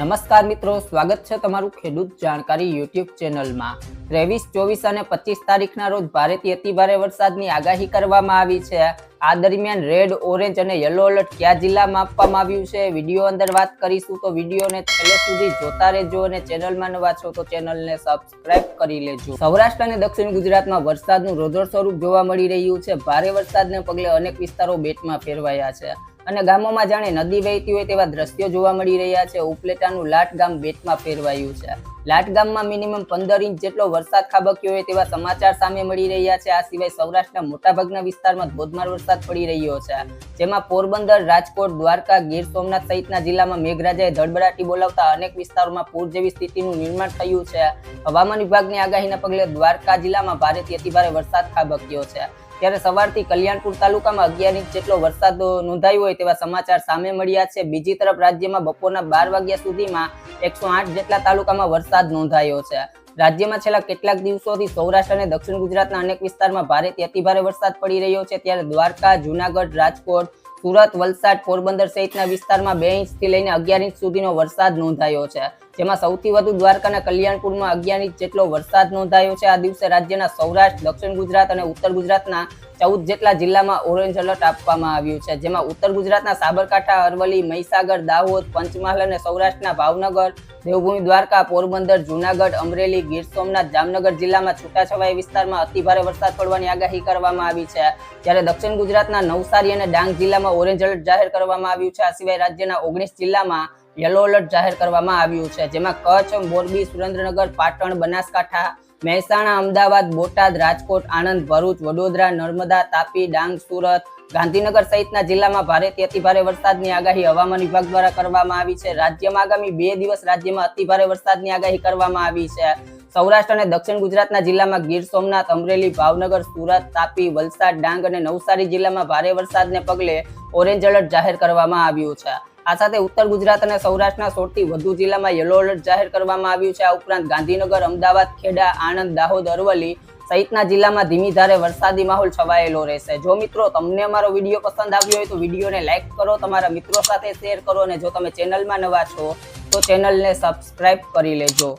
નમસ્કાર મિત્રો, સ્વાગત છે તમારું ખેડૂત જાણકારી યુટ્યુબ ચેનલમાં. ત્રેવીસ, ચોવીસ અને પચીસ તારીખના રોજ ભારેથી અતિભારે વરસાદની આગાહી કરવામાં આવી છે. આ દરમિયાન રેડ, ઓરેન્જ અને યલો એલર્ટ કયા જિલ્લામાં આપવામાં આવ્યું છે? વીડિયો અંદર વાત કરીશું તો વિડીયોને છેલ્લે સુધી જોતા રહેજો અને ચેનલમાં નવા છો તો ચેનલને સબસ્ક્રાઇબ કરી લેજો. સૌરાષ્ટ્ર અને દક્ષિણ ગુજરાતમાં વરસાદનું રોજોર સ્વરૂપ જોવા મળી રહ્યું છે. ભારે વરસાદને પગલે અનેક વિસ્તારો બેટમાં ફેરવાયા છે. અને ગામોમાં જાણે નદી વહેતી હોય તેવા દ્રશ્યો જોવા મળી રહ્યા છે. ઉપલેટાનું લાટ ગામ બેટમાં ફેરવાયું છે. લાટ ગામમાં મિનિમમ પંદર ઇંચ જેટલો વરસાદ ખાબક્યો હોય તેવા સમાચાર સામે મળી રહ્યા છે. આ સિવાય સૌરાષ્ટ્રના મોટાભાગના વિસ્તારમાં ધોધમાર વરસાદ પડી રહ્યો છે. જેમાં પોરબંદર, રાજકોટ, દ્વારકા, ગીર સોમનાથ સહિતના જિલ્લામાં મેઘરાજાએ ધડબડાટી બોલાવતા અનેક વિસ્તારોમાં પૂર જેવી સ્થિતિનું નિર્માણ થયું છે. હવામાન વિભાગની આગાહીના પગલે દ્વારકા જિલ્લામાં ભારેથી અતિભારે વરસાદ ખાબક્યો છે. ત્યારે સવારથી કલ્યાણપુર તાલુકામાં અગિયાર ઇંચ જેટલો વરસાદ નોંધાયો હોય તેવા સમાચાર સામે મળ્યા છે. બીજી તરફ રાજ્યમાં બપોરના બાર વાગ્યા સુધીમાં એકસો આઠ જેટલા તાલુકામાં વરસાદ નોંધાયો છે. રાજ્યમાં છેલ્લા કેટલાક દિવસોથી સૌરાષ્ટ્ર અને દક્ષિણ ગુજરાતના અનેક વિસ્તારમાં ભારેથી અતિભારે વરસાદ પડી રહ્યો છે. ત્યારે દ્વારકા, જુનાગઢ, રાજકોટ, સુરત, વલસાડ, પોરબંદર સહિતના વિસ્તારમાં બે ઇંચથી લઈને અગિયાર ઇંચ સુધીનો વરસાદ નોંધાયો છે. જેમાં સૌથી વધુ દ્વારકાના કલ્યાણપુરમાં અગિયાર ઇંચ જેટલો વરસાદ નોંધાયો છે. આ દિવસે રાજ્યના સૌરાષ્ટ્ર, દક્ષિણ ગુજરાત અને ઉત્તર ગુજરાતના ચૌદ જેટલા જિલ્લામાં ઓરેન્જ એલર્ટ આપવામાં આવ્યું છે. જેમાં ઉત્તર ગુજરાતના સાબરકાંઠા, અરવલ્લી, મહીસાગર, દાહોદ, પંચમહાલ અને સૌરાષ્ટ્રના ભાવનગર, દેવભૂમિ, દ્વારકા, પોરબંદર, જુનાગઢ, અમરેલી, ગીર સોમનાથ, જામનગર જિલ્લામાં છૂટાછવાયા વિસ્તારમાં અતિભારે વરસાદ પડવાની આગાહી કરવામાં આવી છે. જ્યારે દક્ષિણ ગુજરાતના નવસારી અને ડાંગ જિલ્લામાં ઓરેન્જ એલર્ટ જાહેર કરવામાં આવ્યું છે. આ સિવાય રાજ્યના ઓગણીસ જિલ્લામાં યલો એલર્ટ જાહેર કરવામાં આવ્યું છે, જેમાં કચ્છ, મોરબી, સુરેન્દ્રનગર, પાટણ, બનાસકાંઠા, મહેસાણા, અમદાવાદ, બોટાદ, રાજકોટ, આણંદ, ભરૂચ, વડોદરા, નર્મદા, તાપી, ડાંગ, સુરત, ગાંધીનગર સહિતના જિલ્લામાં ભારેથી અતિભારે વરસાદની આગાહી હવામાન વિભાગ દ્વારા કરવામાં આવી છે. રાજ્યમાં આગામી બે દિવસ રાજ્યમાં અતિભારે વરસાદની આગાહી કરવામાં આવી છે. સૌરાષ્ટ્ર અને દક્ષિણ ગુજરાતના જિલ્લામાં ગીર સોમનાથ, અમરેલી, ભાવનગર, સુરત, તાપી, વલસાડ, ડાંગ અને નવસારી જિલ્લામાં ભારે વરસાદને પગલે ઓરેન્જ એલર્ટ જાહેર કરવામાં આવ્યું છે. આ સાથે ઉત્તર ગુજરાત અને સૌરાષ્ટ્રના સોળથી વધુ જિલ્લામાં યલો એલર્ટ જાહેર કરવામાં આવ્યું છે. આ ઉપરાંત ગાંધીનગર, અમદાવાદ, ખેડા, આણંદ, દાહોદ, અરવલ્લી સહિતના જિલ્લામાં ધીમી ધારે વરસાદી માહોલ છવાયેલો રહેશે. જો મિત્રો તમને અમારો વીડિયો પસંદ આવ્યો હોય તો વિડીયોને લાઇક કરો, તમારા મિત્રો સાથે શેર કરો અને જો તમે ચેનલમાં નવા છો તો ચેનલને સબસ્ક્રાઇબ કરી લેજો.